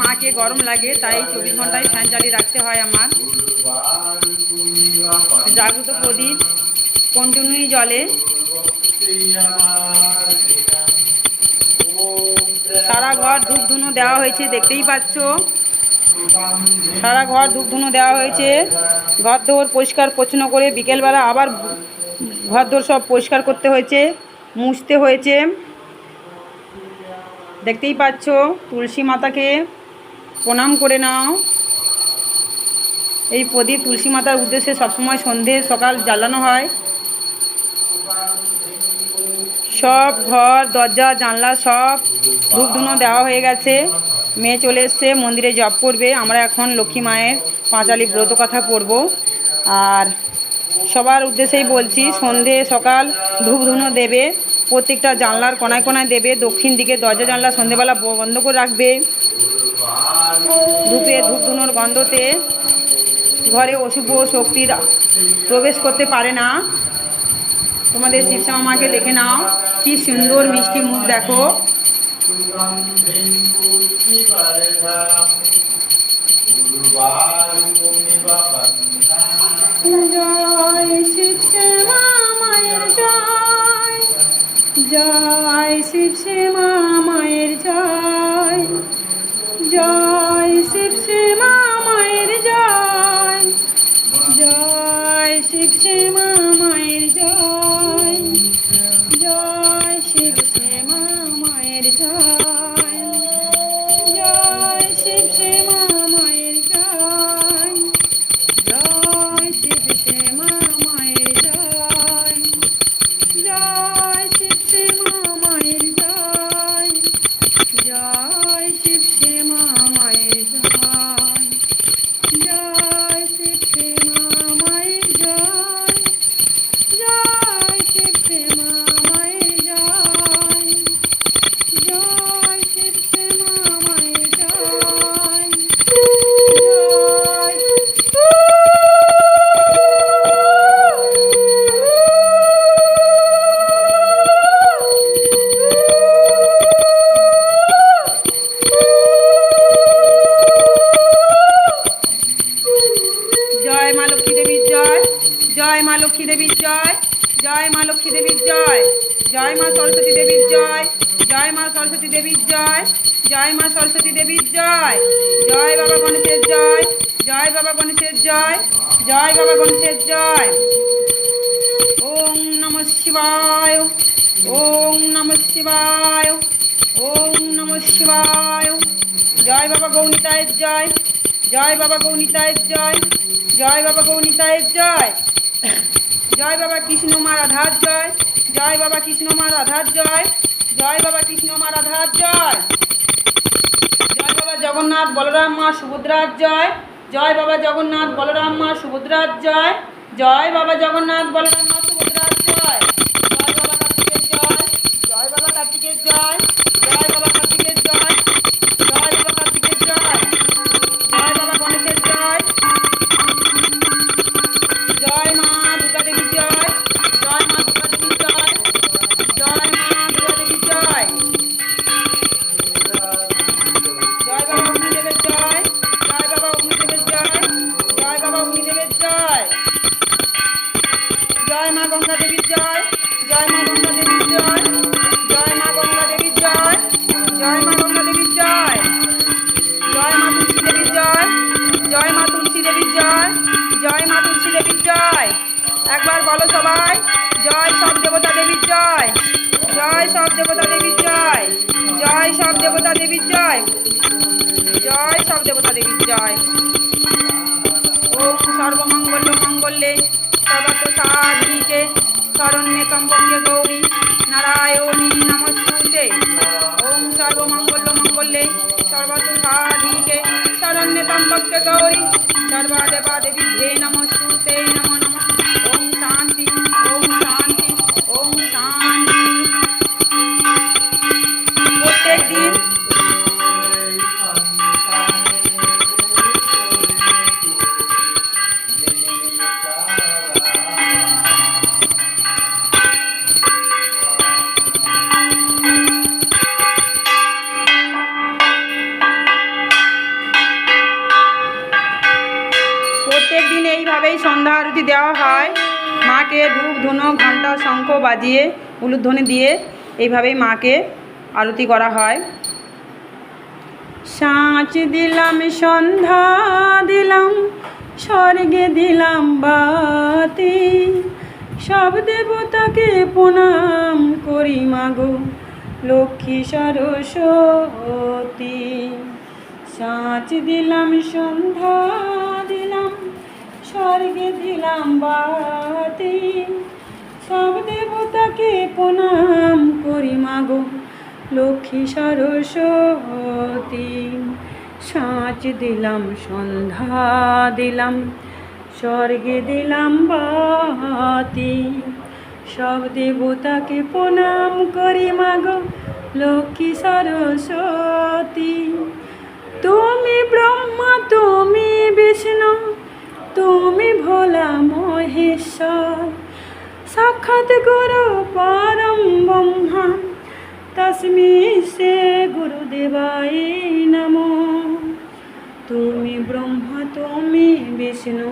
মাকে গরম লাগে, তাই চব্বিশ ঘন্টায় ফ্যান চালিয়ে রাখতে হয় আমার। জাগ্রত প্রদীপ কন্টিনিউই জলে। সারা ঘর ধূপ ধুনো দেওয়া হয়েছে, দেখতেই পাচ্ছ। সারা ঘর ধূপ ধুনো দেওয়া হয়েছে। ঘর দোর পরিষ্কার, পরিচ্ছন্ন করে বিকেলবেলা আবার ঘর দোর সব পরিষ্কার করতে হয়েছে, মুছতে হয়েছে। দেখতেই পাচ্ছ, তুলসী মাতাকে প্রণাম করে নাও। এই প্রদীপ তুলসী মাতার উদ্দেশ্যে সবসময় সন্ধে সকাল জ্বালানো হয়। সব ঘর, দরজা, জানলা সব ধূপ ধুনো দেওয়া হয়ে গেছে। মেয়ে চলে এসছে, মন্দিরে জব করবে। আমরা এখন লক্ষ্মী মায়ের পাঁচালি ব্রত কথা পড়ব। আর সবার উদ্দেশ্যেই বলছি, সন্ধে সকাল ধূপ ধুনো দেবে। প্রত্যেকটা জানলার কোনায় কোনায় দেবে। দক্ষিণ দিকে দরজা জানলা সন্ধেবেলা বন্ধ করে রাখবে। ধূপে ধূপ ধুনোর গন্ধতে ঘরে অশুভ শক্তির প্রবেশ করতে পারে না। তোমাদের শিবশ্যামা মাকে দেখে নাও, কি সুন্দর মিষ্টি মুখ দেখো। জয় শিবশ্যামা, মায়ের জয়। জয় শিবশ্যামা, মায়ের জয়। জয় শিবশ্যামা মায়ের জয়। জয় শিবশ্যামা মায়ের জয়। জয় মা লক্ষ্মী দেবীর জয় জয় মা লক্ষ্মী দেবীর জয় জয় মা সরস্বতী দেবীর জয় জয় মা সরস্বতী দেবীর জয় জয় মা সরস্বতী দেবীর জয় জয় বাবা গণেশের জয় জয় বাবা গণেশের জয় জয় বাবা গণেশের জয়। ওম নম শিবায়, ওম নম শিবায়, ওম নম শিবায়। জয় বাবা গৌনিতায়ের জয় জয় বাবা গৌনিতায়ের জয় জয় বাবা গৌনিতায়ের জয়। জয় বাবা কৃষ্ণ মা রাধার জয়। জয় বাবা কৃষ্ণ মা রাধার জয়। জয় বাবা কৃষ্ণ মা রাধার জয়। জয় বাবা জগন্নাথ বলরাম মা সুভদ্রার জয়। জয় বাবা জগন্নাথ বলরাম মা সুভদ্রার জয়। জয় বাবা জগন্নাথ বলরাম মা সুভদ্রার জয়। জয় বাবা কার্তিকের জয়। জয় বাবা কার্তিকের জয় জয়। জয় সব দেবতা দেবীর জয়। জয় সব দেবতা দেবীর জয়। জয় সব দেবতা দেবীর জয়। ওম সর্বমঙ্গল মঙ্গলে সর্বত সাধিকে শরণ্যে কম্বকে গৌরী নারায়ণী নমস্তুতে। ওম সর্বমঙ্গল মঙ্গলে সর্বত সাধিকে শরণ্যে কম্বকে গৌরী সর্বাদেবা দেবী নমস্তুতে নমো এইভাবেই সন্ধ্যা আরতি দেওয়া হয়। মাকে ধূপ, ধুনো, ঘণ্টা, শঙ্খ বাজিয়ে, উলুধ্বনি দিয়ে এইভাবেই মাকে আরতি করা হয়। সাঁচ দিলাম, সন্ধ্যা দিলাম, স্বর্গে দিলাম বাতি। সব দেবতাকে প্রণাম করি মাগো লক্ষ্মী সরস্বতী। সাঁচ দিলাম, সন্ধ্যা দিলাম স্বর্গে দিলাম বাতি সব দেবতাকে প্রণাম করি মাগো লক্ষ্মী সরস্বতী। সাঁচ দিলাম, সন্ধ্যা দিলাম, স্বর্গে দিলাম বাতি সব দেবতাকে প্রণাম করি মাগো লক্ষ্মী সরস্বতী। তুমি ব্রহ্মা, তুমি বিষ্ণু তুমি ভোলা মহেশ্বর, সাক্ষাৎ গুরু পরম ব্রহ্মা তস্মি সে গুরুদেবায় নমো। তুমি ব্রহ্মা, তুমি বিষ্ণু,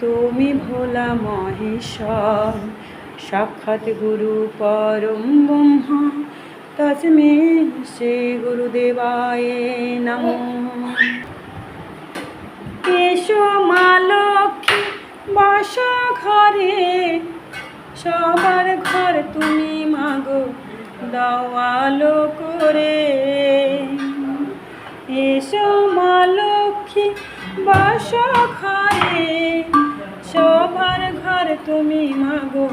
তুমি ভোলা মহেশ্বর, সাক্ষাৎ গুরু পরম ব্রহ্মা তস্মি সে গুরুদেবায় নমো। এসো মা লক্ষ্মী, বাস ঘরে। সবার ঘর তুমি মাগো দাওয়ালো করে। এসো মা লক্ষ্মী, বাস ঘরে। সবার ঘর তুমি মাগো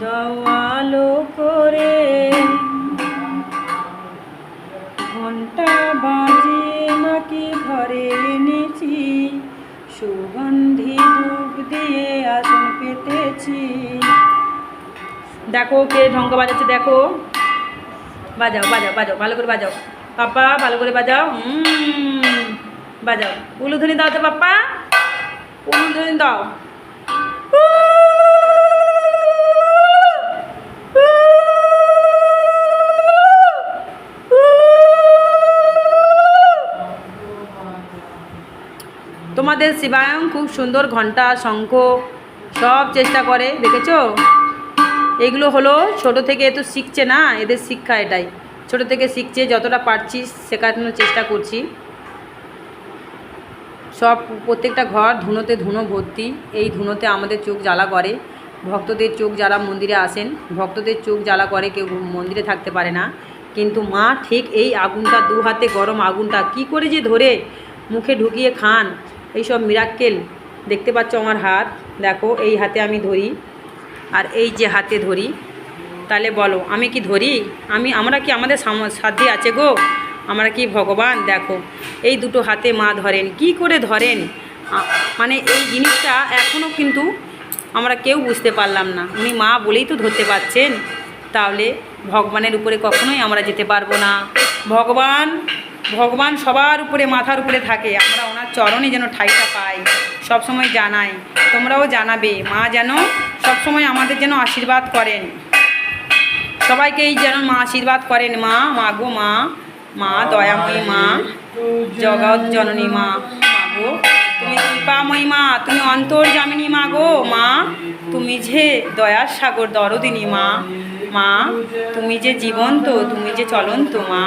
দাওয়ালো করে। ঘণ্টা বাজে মাকে ঘরে এনেছি সুগন্ধি ধূপ দিয়ে আসন পেতেছি। দেখো কে ঢঙ্গ বাজাচ্ছে, দেখো। বাজাও বাজাও বাজাও, ভালো করে বাজাও। পাপা, ভালো করে বাজাও। বাজাও। উলুধনি দাও তো পাপা। উলুধনি দাও। তোমাদের শিবায়ং খুব সুন্দর ঘণ্টা, শঙ্খ, সব চেষ্টা করে, দেখেছ? এগুলো হলো ছোট থেকে তো শিখছে না, এদের শিক্ষা এটাই। ছোট থেকে শিখছে, যতটা পারছি শেখানোর চেষ্টা করছি। সব প্রত্যেকটা ঘর ধুনোতে ধুনো ভর্তি, এই ধুনোতে আমাদের চোখ জ্বালা করে। ভক্তদের চোখ যারা মন্দিরে আসেন, ভক্তদের চোখ জ্বালা করে, কেউ মন্দিরে থাকতে পারে না। কিন্তু মা ঠিক এই আগুনটা দু হাতে গরম আগুনটা, কি করে যে ধরে মুখে ঢুকিয়ে খান এইসব মিরাক্কেল দেখতে পাচ্ছ আমার হাত। দেখো, এই হাতে আমি ধরি আর এই যে হাতে ধরি, তাহলে বলো, আমি কি ধরি? আমি, আমরা কি আমাদের সাধ্যে আছে গো? আমরা কি ভগবান? দেখো, এই দুটো হাতে মা ধরেন। কি করে ধরেন? মানে এই জিনিসটা এখনও কিন্তু আমরা কেউ বুঝতে পারলাম না। উনি মা বলেই তো ধরতে পারছেন। তাহলে ভগবানের উপরে কখনোই আমরা যেতে পারব না। ভগবান ভগবান সবার উপরে, মাথার উপরে থাকে। আমরা চরণে যেন ঠাইটা পাই, সবসময় জানাই। তোমরাও জানাবে, মা যেন সবসময় আমাদের যেন আশীর্বাদ করেন। সবাইকেই যেন মা আশীর্বাদ করেন, মা মা গো, মা মা, দয়াময়ী মা, জগৎ জননী মা গো। তুমি কৃপাময়ী মা, তুমি অন্তর্জামিনী মা গো, মা, তুমি যে দয়ার সাগর দরদিনী মা মা, তুমি যে জীবন্ত, তুমি যে চলন্ত মা,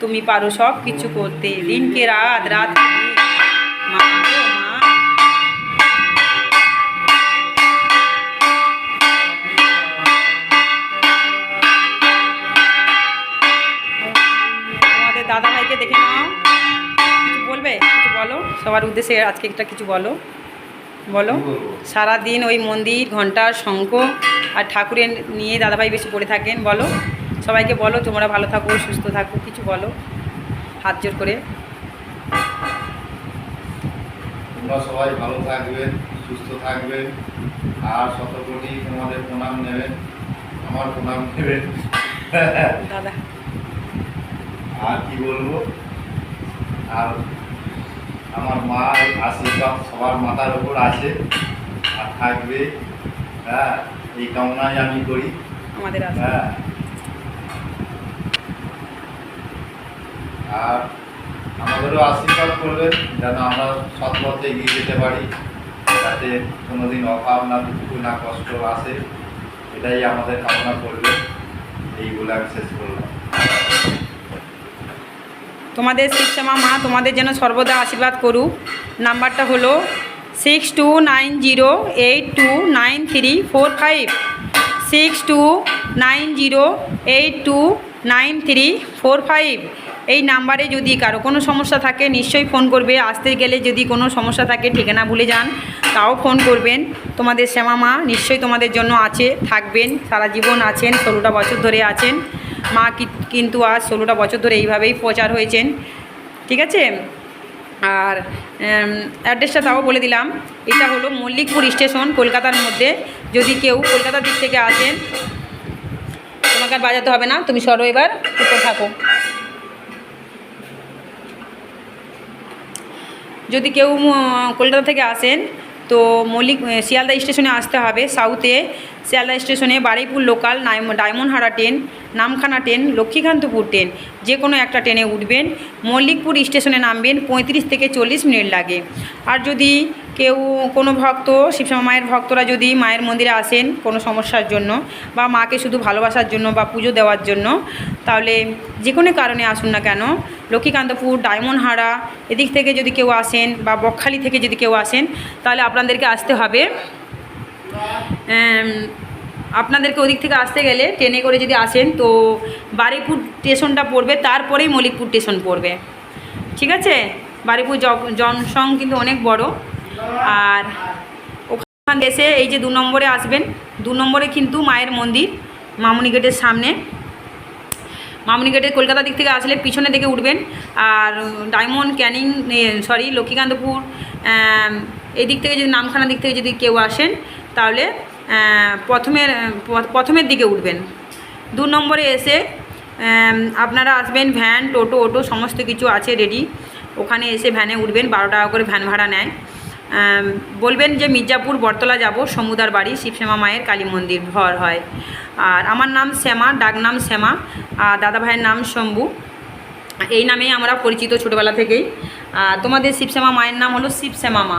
তুমি পারো সব কিছু করতে। দিনকে রাত রাত দাদা ভাইকে দেখে নাও। কিছু বলবে? কিছু বলো? সবার উদ্দেশ্যে আজকে একটা কিছু বলো। বলো। সারাদিন ওই মন্দির ঘণ্টা শঙ্খ আর ঠাকুরের নিয়ে দাদাভাই বেশি পড়ে থাকেন বলো। সবাইকে বলো তোমরা ভালো থাকো সুস্থ থাকো কিছু বলো। হাত জোর করে। তোমরা সবাই ভালো থাকবেন সুস্থ থাকবেন আর শত কোটি তোমাদের প্রণাম নেবেন আমার প্রণাম নেবেন। আর কি বলব? আর আমার মা আশীর্বাদ সবার মাথার উপর আছে আর থাকবে হ্যাঁ এই কামনাই আমি করি। আমাদের হ্যাঁ। আর আমাদেরও আশীর্বাদ করবেন যেন আমরা সৎ পথে এগিয়ে যেতে পারি, যাতে কোনোদিন অভাব না, দুঃখ না, কষ্ট আসে। এটাই আমাদের কামনা করবে এই বলে আমি শেষ করলাম। তোমাদের শিবশ্যামা মা তোমাদের যেন সর্বদা আশীর্বাদ করুক। নাম্বারটা হলো six two nine zero eight two nine three four five six two nine zero eight two nine three four five এই নাম্বারে যদি কারও কোনো সমস্যা থাকে, নিশ্চয়ই ফোন করবে। আসতে গেলে যদি কোনো সমস্যা থাকে, ঠিকানা ভুলে যান, তাও ফোন করবেন। তোমাদের শ্যামা মা নিশ্চয়ই তোমাদের জন্য আছে, থাকবেন, সারা জীবন আছেন, ষোলোটা বছর ধরে আছেন। মা কিন্তু আজ ষোলোটা বছর ধরে এইভাবেই প্রচার হয়েছেন। ঠিক আছে? আর অ্যাড্রেসটা তাও বলে দিলাম। এটা হলো মল্লিকপুর স্টেশন, কলকাতার মধ্যে। যদি কেউ কলকাতার দিক থেকে আসেন, তোমাকে বাজাতে হবে না। তুমি সরো এবার চুপ থাকো। যদি কেউ কলকাতা থেকে আসেন তো মল্লিক শিয়ালদা স্টেশনে আসতে হবে সাউথে শিয়ালদা স্টেশনে Baruipur local Diamond Harbour train, Namkhana train, Lakshmikantapur train. যে কোনো একটা ট্রেনে উঠবেন, মল্লিকপুর স্টেশনে নামবেন, পঁয়ত্রিশ থেকে চল্লিশ মিনিট লাগে। আর যদি কেউ, কোনো ভক্ত শিবশ্যামা মায়ের ভক্তরা যদি মায়ের মন্দিরে আসেন কোনো সমস্যার জন্য বা মাকে শুধু ভালোবাসার জন্য বা পুজো দেওয়ার জন্য, তাহলে যে কোনো কারণে আসুন না কেন। লক্ষ্মীকান্তপুর ডায়মন্ডহারা এদিক থেকে যদি কেউ আসেন বা বকখালি থেকে যদি কেউ আসেন, তাহলে আপনাদেরকে আসতে হবে। আপনাদেরকে ওদিক থেকে আসতে গেলে ট্রেনে করে যদি আসেন, তো বারুইপুর স্টেশনটা পড়বে, তারপরেই মল্লিকপুর স্টেশন পড়বে। ঠিক আছে? বারুইপুর জ- জনসং কিন্তু অনেক বড়। আর ওখান এসে এই যে দু নম্বরে আসবেন, দু নম্বরে কিন্তু মায়ের মন্দির, মামুনি গেটের সামনে। মামুনি গেটের কলকাতা দিক থেকে আসলে পিছনে দিকে উঠবেন, আর ডায়মন্ড ক্যানিং সরি, লক্ষ্মীকান্তপুর এই দিক থেকে যদি নামখানা দিক থেকে যদি কেউ আসেন, তাহলে প্রথমের প্রথমের দিকে উঠবেন। দু নম্বরে এসে আপনারা আসবেন, ভ্যান, টোটো, অটো, সমস্ত কিছু আছে রেডি ওখানে এসে ভ্যানে উঠবেন, বারো টাকা করে ভ্যান ভাড়া নেয়। বলবেন যে মির্জাপুর বটতলা যাব, সমুদার বাড়ি, শিবশ্যামা মায়ের কালী মন্দির ঘর হয়। আর আমার নাম শ্যামা, ডাক নাম শ্যামা, আর দাদা ভাইয়ের নাম শম্ভু। এই নামেই আমরা পরিচিত ছোটোবেলা থেকেই। তোমাদের শিবশ্যামা মায়ের নাম হলো শিবশ্যামা মা,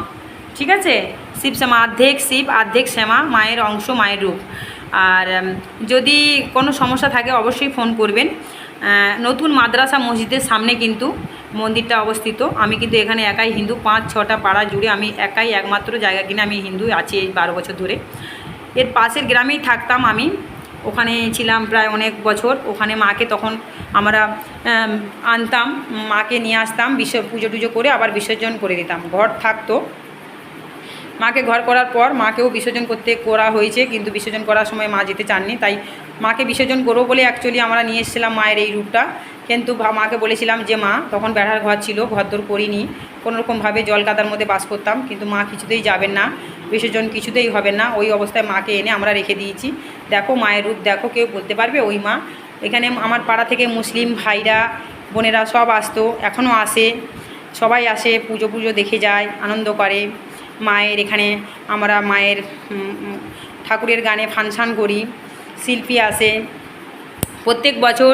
ঠিক আছে? শিবশ্যামা অর্ধেক শিব, অর্ধেক শ্যামা, মায়ের অংশ, মায়ের রূপ। আর যদি কোনো সমস্যা থাকে অবশ্যই ফোন করবেন। নতুন মাদ্রাসা মসজিদের সামনে কিন্তু মন্দিরটা অবস্থিত। আমি কিন্তু এখানে একাই হিন্দু, পাঁচ, ছটা পাড়া জুড়ে আমি একাই একমাত্র জায়গা কিনে আমি হিন্দু আছি এই বারো বছর ধরে। এর পাশের গ্রামেই থাকতাম আমি। ওখানে ছিলাম প্রায় অনেক বছর। ওখানে মাকে তখন আমরা আনতাম, মাকে নিয়ে আসতাম, বিশ্ব পুজো টুজো করে আবার বিসর্জন করে দিতাম। ঘর থাকতো। মাকে ঘর করার পর মাকেও বিসর্জন করতে করা হয়েছে, কিন্তু বিসর্জন করার সময় মা যেতে চাননি, তাই মাকে বিসর্জন করব বলে অ্যাকচুয়ালি আমরা নিয়ে এসেছিলাম মায়ের এই রূপটা। কিন্তু মাকে বলেছিলাম যে, মা, তখন বেড়ার ঘর ছিল, ঘরদোর করিনি। কোনোরকমভাবে জল কাদার মধ্যে বাস করতাম, কিন্তু মা কিছুতেই যাবেন না, বিসর্জন কিছুতেই হবে না। ওই অবস্থায় মাকে এনে আমরা রেখে দিয়েছি। দেখো মায়ের রূপ, দেখো কেউ বলতে পারবে ওই মা। এখানে আমার পাড়া থেকে মুসলিম ভাইরা, বোনেরা সব আসতো এখনও আসে। সবাই আসে পুজো পুজো দেখে যায়, আনন্দ করে। মায়ের এখানে আমরা মায়ের ঠাকুরের গানে ফাংশান করি, শিল্পী আসে। প্রত্যেক বছর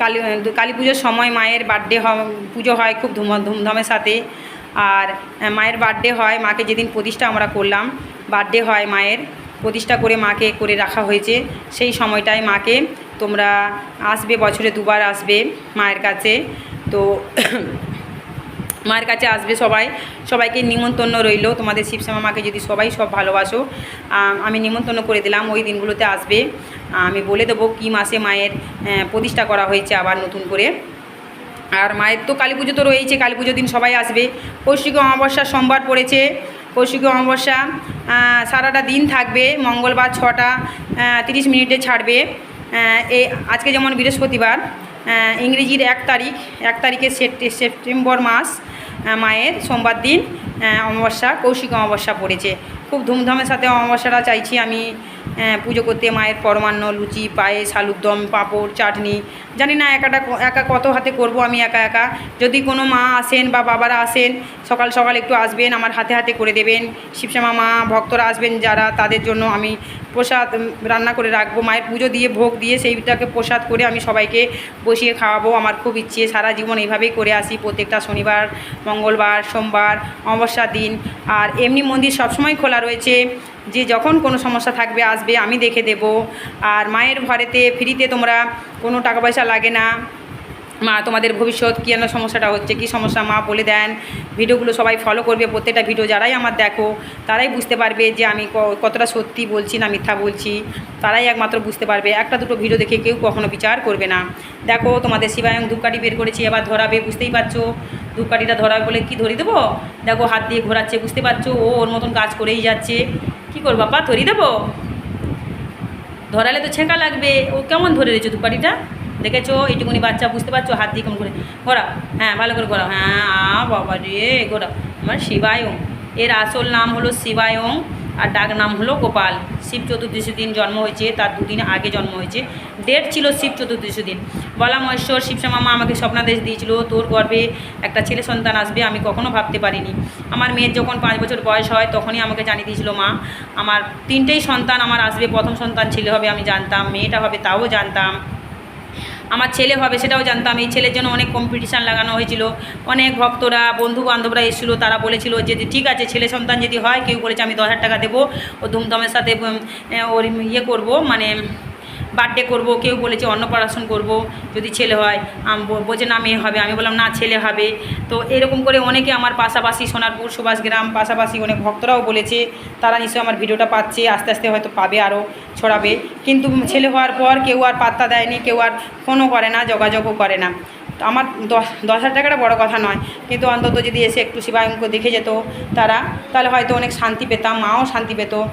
কালী কালী পুজোর সময় মায়ের বার্থডে পুজো হয় খুব ধুম, ধুমধামের সাথে। আর মায়ের বার্থডে হয় মাকে যেদিন প্রতিষ্ঠা আমরা করলাম, বার্থডে হয় মায়ের, প্রতিষ্ঠা করে মাকে করে রাখা হয়েছে। সেই সময়টায় মাকে তোমরা আসবে, বছরে দুবার আসবে মায়ের কাছে। তো মায়ের কাছে আসবে সবাই। সবাইকে নিমন্ত্রণ রইল। তোমাদের শিবশ্যামা মাকে যদি সবাই সব ভালোবাসো আমি নিমন্ত্রণ করে দিলাম, ওই দিনগুলোতে আসবে। আমি বলে দেবো কী মাসে মায়ের প্রতিষ্ঠা করা হয়েছে আবার নতুন করে। আর মায়ের তো কালী পুজো তো রয়েছে কালী পুজোর দিন সবাই আসবে। কৌশিক অমাবস্যা সোমবার পড়েছে। কৌশিক অমাবস্যা সারাটা দিন থাকবে, মঙ্গলবার ছটা তিরিশ মিনিটে ছাড়বে। এই আজকে যেমন বৃহস্পতিবার ইংরেজির এক তারিখ, এক তারিখে সেপ্টে- সেপ্টেম্বর মাস। মায়ের সোমবার দিন অমাবস্যা কৌশিক অমাবস্যা পড়েছে। খুব ধুমধামের সাথে অমাবস্যাটা চাইছি আমি পুজো করতে, মায়ের পরমান্ন, লুচি, পায়েস, আলুর দম, পাঁপড়, চাটনি। জানি না একাটা একা কত হাতে করব আমি একা একা। যদি কোনো মা আসেন বা বাবারা আসেন, সকাল সকাল একটু আসবেন, আমার হাতে হাতে করে দেবেন। শিবশ্যামা মা, ভক্তরা আসবেন যারা, তাদের জন্য আমি প্রসাদ রান্না করে রাখব। মায়ের পুজো দিয়ে, ভোগ দিয়ে সেইটাকে প্রসাদ করে আমি সবাইকে বসিয়ে খাওয়াবো। আমার খুব ইচ্ছে, সারা জীবন এইভাবেই করে আসি। প্রত্যেকটা শনিবার, মঙ্গলবার, সোমবার, অমাবস্যার দিন। আর এমনি মন্দির সবসময় খোলা রয়েছে। যে যখন কোনো সমস্যা থাকবে, আসবে, আমি দেখে দেব। আর মায়ের ঘরেতে, ফ্রিতে তোমরা কোনো টাকা পয়সা লাগে না। মা, তোমাদের ভবিষ্যৎ কী যেন সমস্যাটা হচ্ছে, কী সমস্যা মা বলে দেন। ভিডিওগুলো সবাই ফলো করবে, প্রত্যেকটা ভিডিও যারাই আমার দেখো, তারাই বুঝতে পারবে যে আমি কতটা সত্যি বলছি না মিথ্যা বলছি। তারাই একমাত্র বুঝতে পারবে, একটা দুটো ভিডিও দেখে কেউ কখনো বিচার করবে না। দেখো, তোমাদের শিবায়ং ধূপকাঠি বের করেছি, এবার ধরাবে, বুঝতেই পারছ? ধূপকাঠিটা ধরাবে বলে কি ধরি দেবো? দেখো, হাত দিয়ে ঘোরাচ্ছে, বুঝতে পারছ? ও ওর মতন কাজ করেই যাচ্ছে। কি করব বাপা ধরি দেবো? ধরালে তো ছেঁকা লাগবে। ও কেমন ধরে রয়েছে ধূপকাঠিটা দেখেছ? এইটুকুনি বাচ্চা, বুঝতে পারছ? হাত দিয়ে কেমন করে ঘোরাও। হ্যাঁ ভালো করে ঘোরাও। হ্যাঁ বাবা রে, ঘোরাও। আমার শিবায়ং। এর আসল নাম হলো শিবায়ং। আর ডাক নাম হলো গোপাল। শিব চতুর্দশী দিন জন্ম হয়েছে, তার দুদিন আগে জন্ম হয়েছে। ডেট ছিল শিব চতুর্দশী দিন। বলা মহেশ্বর শিবশ্যামা মা আমাকে স্বপ্নাদেশ দিয়েছিল, তোর গর্ভে একটা ছেলে সন্তান আসবে, আমি কখনো ভাবতে পারিনি। আমার মেয়ের যখন পাঁচ বছর বয়স হয়, তখনই আমাকে জানিয়ে দিয়েছিল মা, আমার তিনটেই সন্তান আমার আসবে, প্রথম সন্তান ছেলে হবে, আমি জানতাম, মেয়েটা হবে তাও জানতাম। আমার ছেলে হবে সেটাও জানতাম। এই ছেলের জন্য অনেক কম্পিটিশান লাগানো হয়েছিল। অনেক ভক্তরা বন্ধু বান্ধবরা এসেছিল, তারা বলেছিল যে ঠিক আছে, ছেলে সন্তান যদি হয়, কেউ বলেছে আমি দশ হাজার টাকা দেবো, ও ধুমধামের সাথে ওর ইয়ে করব মানে বার্থডে করব, কেউ বলেছে অন্নপ্রাশন করব, যদি ছেলে হয়, আম ব- বলছে না, মেয়ে হবে। আমি বললাম, না, ছেলে হবে। তো এরকম করে অনেকে আমার পাশাপাশি সোনারপুর সুভাষ গ্রাম, পাশাপাশি অনেক ভক্তরাও বলেছে, তারা নিশ্চয়ই আমার ভিডিওটা পাচ্ছে, আস্তে আস্তে হয়তো পাবে আরও ছড়াবে। কিন্তু ছেলে হওয়ার পর কেউ আর পাত্তা দেয়নি, কেউ আর ফোনও করে না, যোগাযোগও করে না। আমার দশ দশ হাজার টাকাটা বড় কথা নয়, কিন্তু অন্তত যদি এসে একটু শিবায়ঙ্ক দেখে যেত তারা, তাহলে হয়তো অনেক শান্তি পেতাম, মাও শান্তি পেত।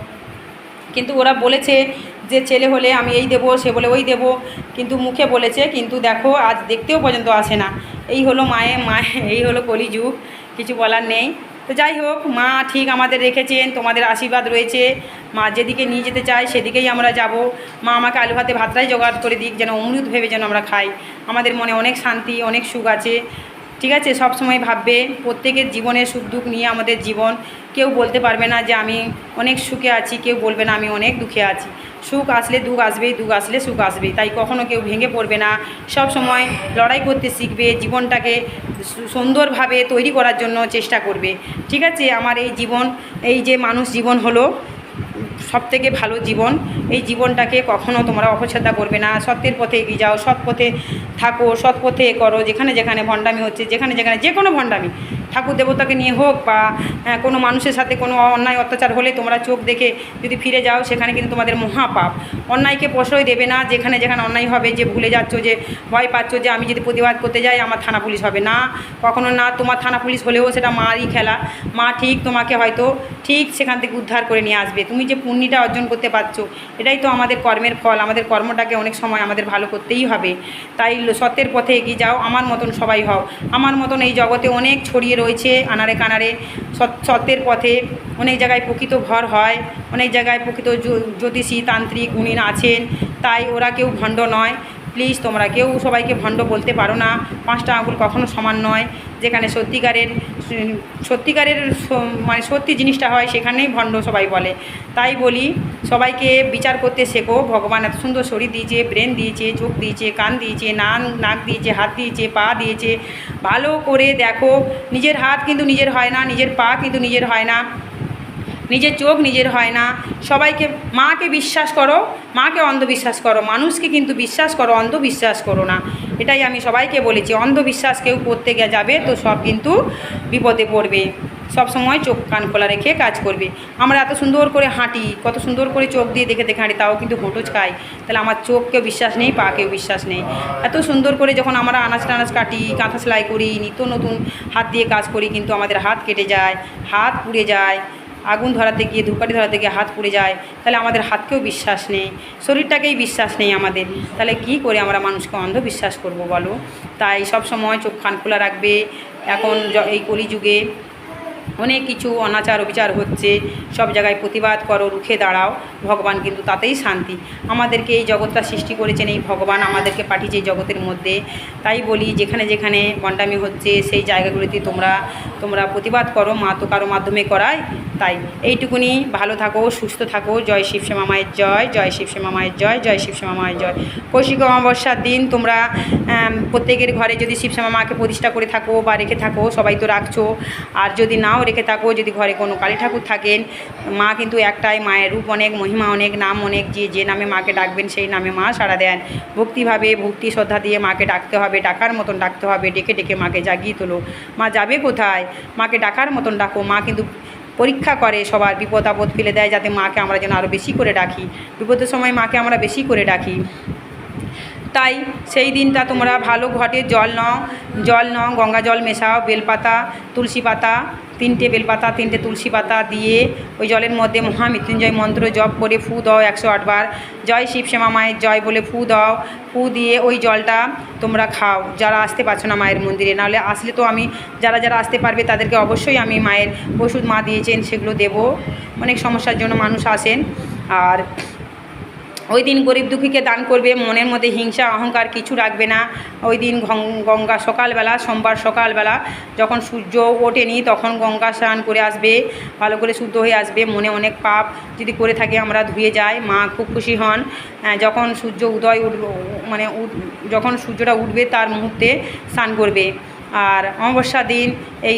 কিন্তু ওরা বলেছে যে ছেলে হলে আমি এই দেবো, সে বলে ওই দেবো। কিন্তু মুখে বলেছে, কিন্তু দেখো আজ দেখতেও পর্যন্ত আসে না। এই হলো মায়ে মায়ে এই হলো কলিযুগ, কিছু বলার নেই। তো যাই হোক, মা ঠিক আমাদের রেখেছেন, তোমাদের আশীর্বাদ রয়েছে। মা যেদিকে নিয়ে যেতে চায়, সেদিকেই আমরা যাব। মা আমাকে আলু ভাতে ভাতটাই জোগাড় করে দিক, যেন অমৃত ভেবে যেন আমরা খাই। আমাদের মনে অনেক শান্তি, অনেক সুখ আছে। ঠিক আছে? সব সময় ভাববে, প্রত্যেকের জীবনের সুখ দুঃখ নিয়ে আমাদের জীবন। কেউ বলতে পারবে না যে আমি অনেক সুখে আছি, কেউ বলবে না আমি অনেক দুঃখে আছি। সুখ আসলে দুঃখ আসবেই, দুঃখ আসলে সুখ আসবে তাই কখনো কেউ ভেঙে পড়বে না। সব সময় লড়াই করতে শিখবে, জীবনটাকে সুন্দরভাবে তৈরি করার জন্য চেষ্টা করবে। ঠিক আছে? আমার এই জীবন, এই যে মানুষ জীবন হলো সব থেকে ভালো জীবন, এই জীবনটাকে কখনও তোমরা অপছাদা করবে না। সত্যের পথে এগিয়ে যাও, সৎ পথে থাকো, সৎ পথে করো, যেখানে যেখানে ভণ্ডামি হচ্ছে, যেখানে যেখানে যে কোনো ভণ্ডামি। ঠাকুর দেবতাকে নিয়ে হোক বা আহ, কোনো মানুষের সাথে কোনো অন্যায় অত্যাচার হলে তোমরা চোখ দেখে যদি ফিরে যাও সেখানে কিন্তু তোমাদের মহাপাপ। অন্যায়কে প্রশ্রয় দেবে না যেখানে যেখানে অন্যায় হবে যে ভুলে যাচ্ছ যে ভয় পাচ্ছ যে আমি যদি প্রতিবাদ করতে যাই আমার থানা পুলিশ হবে। না কখনো না তোমার থানা পুলিশ হলেও সেটা মারই খেলা। মা ঠিক তোমাকে হয়তো ঠিক সেখান থেকে উদ্ধার করে নিয়ে আসবে। তুমি যে পুণ্যিটা অর্জন করতে পারছ এটাই তো আমাদের কর্মের ফল। আমাদের কর্মটাকে অনেক সময় আমাদের ভালো করতেই হবে। তাই সত্যের পথে এগিয়ে যাও আমার মতন সবাই হও। আমার মতন এই জগতে অনেক ছড়িয়ে রয়েছে আনারে কানারে সত্যের পথে। অনেক জায়গায় প্রকৃত ঘর হয়, অনেক জায়গায় প্রকৃত জ্যোতিষী, তান্ত্রিক, গুণিন আছেন, তাই ওরা কেউ ভণ্ড নয়। প্লিজ তোমরা কেউ সবাইকে ভণ্ড বলতে পারো না। পাঁচটা আঙুল কখনো সমান নয়। যেখানে সত্যিকারের সত্যিকারের মানে সত্যি জিনিসটা হয়, সেখানেই ভণ্ড সবাই বলে। তাই বলি, সবাইকে বিচার করতে শেখো। ভগবান এত সুন্দর শরীর দিয়েছে, ব্রেন দিয়েছে, চোখ দিয়েছে, কান দিয়েছে, নান, নাক দিয়েছে, হাত দিয়েছে, পা দিয়েছে। ভালো করে দেখো। নিজের হাত কিন্তু নিজের হয় না, নিজের পা কিন্তু নিজের হয় না। নিজের চোখ নিজের হয় না। সবাইকে, মাকে বিশ্বাস করো, মাকে অন্ধবিশ্বাস করো, মানুষকে কিন্তু বিশ্বাস করো, অন্ধবিশ্বাস করো না। এটাই আমি সবাইকে বলেছি, অন্ধবিশ্বাস কেউ করতে গে যাবে তো সব কিন্তু বিপদে পড়বে। সব সময় চোখ কান খোলা রেখে কাজ করবে। আমরা এত সুন্দর করে হাঁটি, কত সুন্দর করে চোখ দিয়ে দেখে দেখে হাঁটি, তাও কিন্তু হোঁটোচ খাই। তাহলে আমার চোখকেও বিশ্বাস নেই পাকেও বিশ্বাস নেই। এত সুন্দর করে যখন আমরা আনাজ টানাজ কাটি, কাঁথা সেলাই করি, নিত্য নতুন হাত দিয়ে কাজ করি, কিন্তু আমাদের হাত কেটে যায়, হাত পুড়ে যায়। আগুন ধরাতে গিয়ে, ধূপকাঠি ধরাতে গিয়ে হাত পুড়ে যায়, তাহলে আমাদের হাতকেও বিশ্বাস নেই, শরীরটাকেই বিশ্বাস নেই আমাদের। তাহলে কি করে আমরা মানুষকে অন্ধবিশ্বাস করব বলো? তাই সব সময় চোখ কান খোলা রাখবে। এখন এই কলিযুগে অনেক কিছু অনাচার, অবিচার হচ্ছে। সব জায়গায় প্রতিবাদ করো, রুখে দাঁড়াও। ভগবান কিন্তু তাতেই শান্তি। আমাদেরকে এই জগৎটা সৃষ্টি করেছেন, এই ভগবান আমাদেরকে পাঠিয়েছে এই জগতের মধ্যে। তাই বলি, যেখানে যেখানে গন্ডামি হচ্ছে, সেই জায়গাগুলিতে তোমরা তোমরা প্রতিবাদ করো, মা তো কারও মাধ্যমে করায়। তাই এইটুকুনি, ভালো থাকো, সুস্থ থাকো, জয় শিবশ্যামা মায়ের জয় জয় শিবশ্যামা মায়ের জয় জয় শিবশ্যামা মায়ের জয়। কৌশিক অমাবস্যার দিন তোমরা প্রত্যেকের ঘরে যদি শিবশ্যামা মাকে প্রতিষ্ঠা করে থাকো বা রেখে থাকো, সবাই তো রাখছো। আর যদি নাও রেখে থাকো, যদি ঘরে কোনো কালী ঠাকুর থাকেন, মা কিন্তু একটাই, মায়ের রূপ অনেক, মহিমা অনেক, নাম অনেক, যে যে নামে মাকে ডাকবেন, সেই নামে মা সাড়া দেন। ভক্তিভাবে, ভক্তি শ্রদ্ধা দিয়ে মাকে ডাকতে হবে, ডাকার মতন ডাকতে হবে, ডেকে ডেকে মাকে জাগিয়ে তোলো। মা যাবে কোথায়? মাকে ডাকার মতন ডাকো। মা কিন্তু পরীক্ষা করে, সবার বিপদ আপদ ফেলে দেয় যাতে মাকে আমরা যেন আরও বেশি করে ডাকি। বিপদের সময় মাকে আমরা বেশি করে ডাকি। তাই সেই দিনটা তোমরা ভালো ঘটে, জল নাও জল নাও, গঙ্গা জল মেশাও, বেলপাতা, তুলসী পাতা, তিনটে বেলপাতা, তিনটে তুলসী পাতা দিয়ে ওই জলের মধ্যে মহামৃত্যুঞ্জয় মন্ত্র জপ করে ফু দাও একশো আটবার জয় শিব শ্যামা মায়ের জয় বলে ফু দাও। ফু দিয়ে ওই জলটা তোমরা খাও। যারা আসতে পারছ না মায়ের মন্দিরে, নাহলে আসলে তো আমি, যারা যারা আসতে পারবে তাদেরকে অবশ্যই আমি মায়ের ওষুধ মা দিয়েছেন, সেগুলো দেবো। অনেক সমস্যার জন্য মানুষ আসেন। আর ওই দিন গরিব দুঃখীকে দান করবে মনের মধ্যে হিংসা অহংকার কিছু রাখবে না। ওই দিন গঙ্গা সকালবেলা সোমবার সকালবেলা যখন সূর্য ওঠেনি তখন গঙ্গা স্নান করে আসবে ভালো করে শুদ্ধ হয়ে আসবে মনে অনেক পাপ যদি করে থাকে আমরা ধুয়ে যাই মা খুব খুশি হন। আহ, যখন সূর্য উদয় উঠবে মানে যখন সূর্যটা উঠবে তার মুহূর্তে স্নান করবে। আর অমাবস্যা দিন এই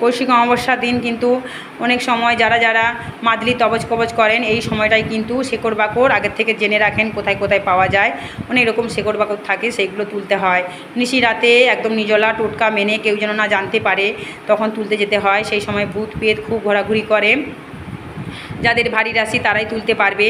কৌশিক অমাবস্যার দিন কিন্তু অনেক সময় যারা যারা মাদলি তবজ কবজ করেন, এই সময়টাই কিন্তু শেকড় বাকড় আগের থেকে জেনে রাখেন কোথায় কোথায় পাওয়া যায়। অনেক রকম শেকড় বাকড় থাকে, সেইগুলো তুলতে হয়। নিশি রাতে একদম নিজলা টোটকা মেনে কেউ যেন না জানতে পারে তখন তুলতে যেতে হয়। সেই সময় ভূত পেত খুব ঘোরাঘুরি করে। যাদের ভারী রাশি তারাই তুলতে পারবে।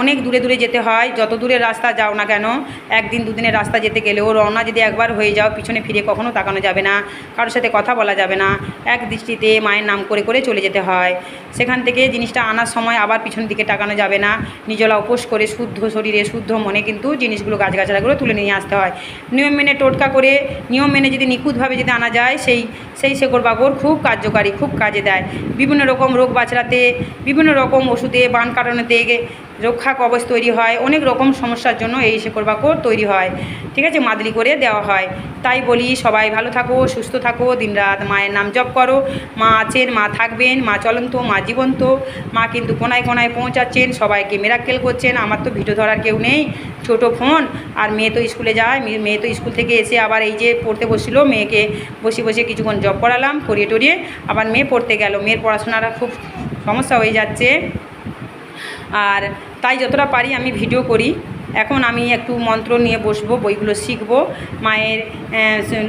অনেক দূরে দূরে যেতে হয়। যত দূরের রাস্তা যাও না কেন, একদিন দুদিনের রাস্তা যেতে গেলেও রওনা যদি একবার হয়ে যাও, পিছনে ফিরে কখনো তাকানো যাবে না। কারোর সাথে কথা বলা যাবে না। এক দৃষ্টিতে মায়ের নাম করে করে চলে যেতে হয়। সেখান থেকে জিনিসটা আনার সময় আবার পিছন দিকে তাকানো যাবে না। নিজলা উপোস করে শুদ্ধ শরীরে, শুদ্ধ মনে কিন্তু জিনিসগুলো গাছগাছালাগুলো তুলে নিয়ে আসতে হয়। নিয়ম মেনে টোটকা করে, নিয়ম মেনে যদি নিখুঁতভাবে যদি আনা যায়, সেই সেই শেকড় বাগড় খুব কার্যকারী, খুব কাজে দেয়। বিভিন্ন রকম রোগ বাঁচড়াতে বিভিন্ন রকম ওষুধে বান কাটানোতে রক্ষা কবচ তৈরি হয়, অনেক রকম সমস্যার জন্য এই শেকড় বাকড় তৈরি হয়। ঠিক আছে, মাদলি করে দেওয়া হয়। তাই বলি সবাই ভালো থাকো, সুস্থ থাকো, দিনরাত মায়ের নাম জপ করো। মা আছেন, মা থাকবেন, মা চলন্ত, মা জীবন্ত। মা কিন্তু কোনায় কোনায় পৌঁছাচ্ছেন, সবাইকে মেরাক্কেল করছেন। আমার তো ভিডিও ধরার কেউ নেই, ছোট ফোন। আর মেয়ে তো স্কুলে যায় মেয়ে- তো স্কুল থেকে এসে আবার এই যে পড়তে বসছিল, মেয়েকে বসে বসে কিছুক্ষণ জব করালাম, করিয়ে টরিয়ে আবার মেয়ে পড়তে গেল। মেয়ের পড়াশোনাটা খুব সমস্যা হয়ে যাচ্ছে। আর তাই যতটা পারি আমি ভিডিও করি। এখন আমি একটু মন্ত্র নিয়ে বসবো, বইগুলো শিখব। মায়ের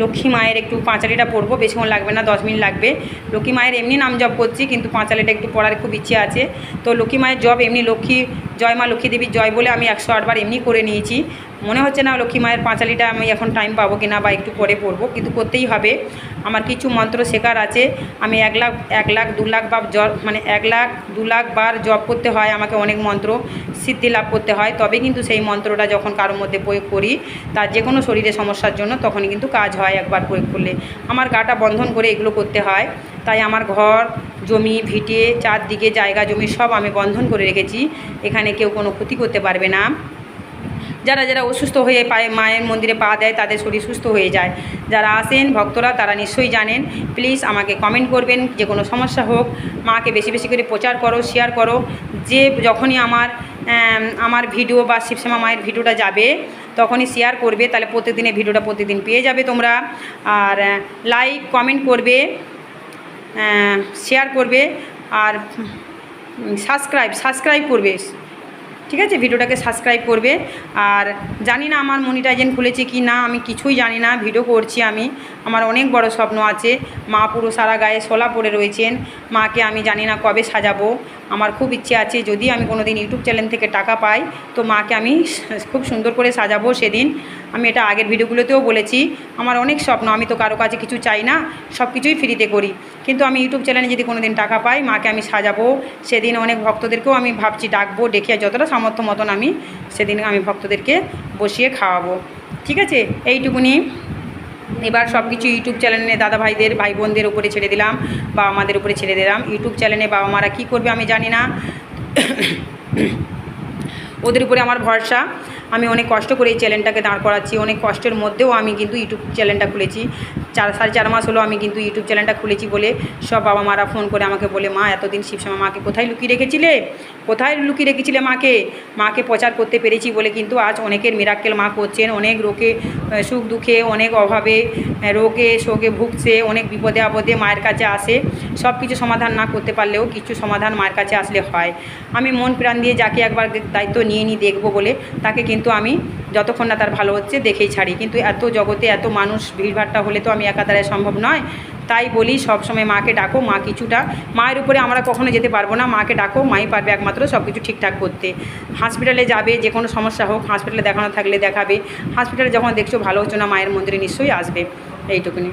লক্ষ্মী মায়ের একটু পাঁচালিটা পড়ব বেশিক্ষণ লাগবে না, দশ মিনিট লাগবে। লক্ষ্মী মায়ের এমনি নাম জপ করছি, কিন্তু পাঁচালিটা একটু পড়ার খুব ইচ্ছে আছে। তো লক্ষ্মী মায়ের জব এমনি লক্ষ্মী, জয় মা লক্ষ্মী দেবীর জয় বলে আমি একশো আটবার এমনি করে নিয়েছি। মনে হচ্ছে না লক্ষ্মী মায়ের পাঁচালিটা আমি এখন টাইম পাবো কিনা বা একটু পরে পড়ব, কিন্তু করতেই হবে। আমার কিছু মন্ত্র শেখার আছে। আমি এক লাখ এক লাখ, দু লাখ বা জব মানে এক লাখ, দু লাখ বার জব করতে হয়, আমাকে অনেক মন্ত্র সিদ্ধি লাভ করতে হয়। তবে কিন্তু সেই মন্ত্রটা যখন কারোর মধ্যে প্রয়োগ করি, তার যে কোনো শরীরে সমস্যার জন্য তখনই কিন্তু কাজ হয় একবার প্রয়োগ করলে। আমার গাটা বন্ধন করে এগুলো করতে হয়। তাই আমার ঘর, জমি, ভিটে, চারদিকে জায়গা, জমি সব আমি বন্ধন করে রেখেছি। এখানে কেউ কোনো ক্ষতি করতে পারবে না। যারা যারা অসুস্থ হয়ে পায়ে, মায়ের মন্দিরে পা দেয়, তাদের শরীর সুস্থ হয়ে যায়। যারা আসেন, ভক্তরা, তারা নিশ্চয়ই জানেন। প্লিজ আমাকে কমেন্ট করবেন, যে কোনো সমস্যা হোক, মাকে বেশি বেশি করে প্রচার করো শেয়ার করো। যে যখনই আমার আমার ভিডিও বা শিবশ্যামা মায়ের ভিডিওটা যাবে, তখনই শেয়ার করবে। তাহলে প্রতিদিনের ভিডিওটা প্রতিদিন পেয়ে যাবে তোমরা। আর লাইক কমেন্ট করবে শেয়ার করবে। আর সাবস্ক্রাইব সাবস্ক্রাইব করবে। ঠিক আছে? ভিডিওটাকে সাবস্ক্রাইব করবে। আর জানি না আমার মনিটাইজেন খুলেছে কি না আমি কিছুই জানি না ভিডিও করছি আমি। আমার অনেক বড় স্বপ্ন আছে। মা পুরো সারা গায়ে শোলা পড়ে রয়েছেন। মাকে আমি জানি না কবে সাজাবো। আমার খুব ইচ্ছে আছে, যদি আমি কোনো দিন ইউটিউব চ্যানেল থেকে টাকা পাই, তো মাকে আমি খুব সুন্দর করে সাজাবো সেদিন। আমি এটা আগের ভিডিওগুলোতেও বলেছি। আমার অনেক স্বপ্ন, আমি তো কারও কাছে কিছু চাই না সব কিছুই ফ্রিতে করি। কিন্তু আমি ইউটিউব চ্যানেলে যদি কোনো দিন টাকা পাই, মাকে আমি সাজাবো। সেদিন অনেক ভক্তদেরকেও আমি ভাবছি ডাকবো ডেকে যতটা সামর্থ্য মতন আমি সেদিন আমি ভক্তদেরকে বসিয়ে খাওয়াবো। ঠিক আছে? এইটুকুনি। এবার সব কিছু ইউটিউব চ্যানেলে দাদা ভাইদের ভাই বোনদের উপরে ছেড়ে দিলাম বাবা মাদের উপরে ছেড়ে দিলাম। ইউটিউব চ্যানেলে বাবা মারা কী করবে আমি জানি না। ওদের উপরে আমার ভরসা। আমি অনেক কষ্ট করে এই চ্যানেলটাকে দাঁড় করাচ্ছি, অনেক কষ্টের মধ্যেও আমি কিন্তু ইউটিউব চ্যানেলটা খুলেছি। চার, সাড়ে চার মাস হলো আমি কিন্তু ইউটিউব চ্যানেলটা খুলেছি বলে সব বাবা মারা ফোন করে আমাকে বলে, মা, এতদিন শিবশ্যামা মাকে কোথায় লুকিয়ে রেখেছিলে? কোথায় লুকিয়ে রেখেছিলে মাকে? মাকে প্রচার করতে পেরেছি বলে কিন্তু আজ অনেকের মিরাক্কেল মা করছেন। অনেক রোগে সুখ দুঃখে, অনেক অভাবে রোগে, শোকে ভুগছে, অনেক বিপদে আপদে মায়ের কাছে আসে। সব কিছু সমাধান না করতে পারলেও কিছু সমাধান মায়ের কাছে আসলে হয়। আমি মন প্রাণ দিয়ে যাকে একবার দায়িত্ব নিয়ে নিই, দেখব বলে তাকে কিন্তু আমি যতক্ষণ না তার ভালো হচ্ছে দেখেই ছাড়ি। কিন্তু এত জগতে এত মানুষ ভিড়ভাড়টা হলে তো আমি একা দ্বারাই সম্ভব নয়। তাই বলি সবসময় মাকে ডাকো, মা কিছুটা, মায়ের উপরে আমরা কখনো যেতে পারব না। মাকে ডাকো, মাই পারবে একমাত্র সব কিছু ঠিকঠাক করতে। হসপিটালে যাবে, যে কোনো সমস্যা হোক হসপিটালে দেখানো থাকলে দেখাবে। হসপিটালে যখন দেখছ ভালো হচ্ছে না, মায়ের মন্দিরে নিশ্চয়ই আসবে। এইটুকুনি।